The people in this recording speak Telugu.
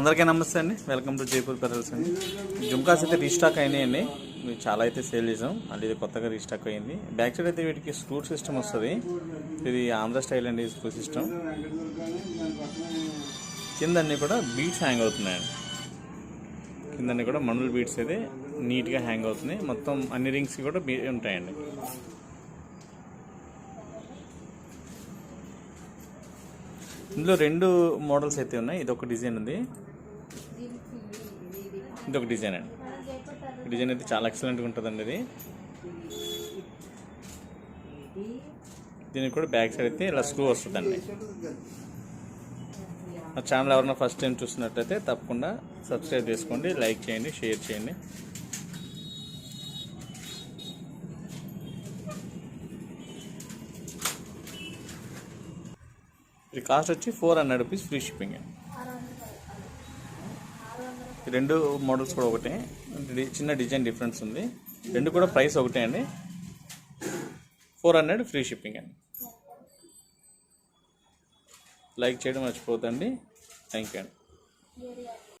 అందరికీ నమస్తే అండి. వెల్కమ్ టు జైపూర్ పెరల్స్ అండి. జుమ్కాస్ అయితే రీస్టాక్ అయినాయండి. మేము చాలా అయితే సేల్ చేసాం. మళ్ళీ ఇది కొత్తగా రీస్టాక్ అయింది. బ్యాక్ సైడ్ అయితే వీటికి స్క్రూ సిస్టమ్ వస్తుంది. ఇది ఆంధ్ర స్టైల్ అండి స్క్రూ సిస్టమ్. కింద అన్నీ కూడా బీట్స్ హ్యాంగ్ అవుతున్నాయండి. కింద అన్నీ కూడా మనుల బీట్స్ అయితే నీట్గా హ్యాంగ్ అవుతున్నాయి. మొత్తం అన్ని రింగ్స్కి కూడా బీ ఉంటాయండి. ఇందులో రెండు మోడల్స్ అయితే ఉన్నాయి. ఇది ఒక డిజైన్ ఉంది. ఇది ఒక డిజైన్ అండి. డిజైన్ అయితే చాలా ఎక్సలెంట్గా ఉంటుందండి ఇది. దీనికి కూడా బ్యాక్ సైడ్ అయితే ఇలా స్క్రూ వస్తుందండి. నా ఛానల్ ఎవరైనా ఫస్ట్ టైం చూసినట్టయితే తప్పకుండా సబ్స్క్రైబ్ చేసుకోండి లైక్ చేయండి షేర్ చేయండి. ఇది కాస్ట్ వచ్చి four hundred rupees free shipping. రెండు మోడల్స్ కూడా ఒకటే. డి- చిన్న డిజైన్ డిఫరెన్స్ ఉంది. రెండు కూడా ప్రైస్ ఒకటే అండి. ఫోర్ హండ్రెడ్ ఫ్రీ షిప్పింగ్ అండి. లైక్ చేయడం మర్చిపోతండి థ్యాంక్ యూ అండి.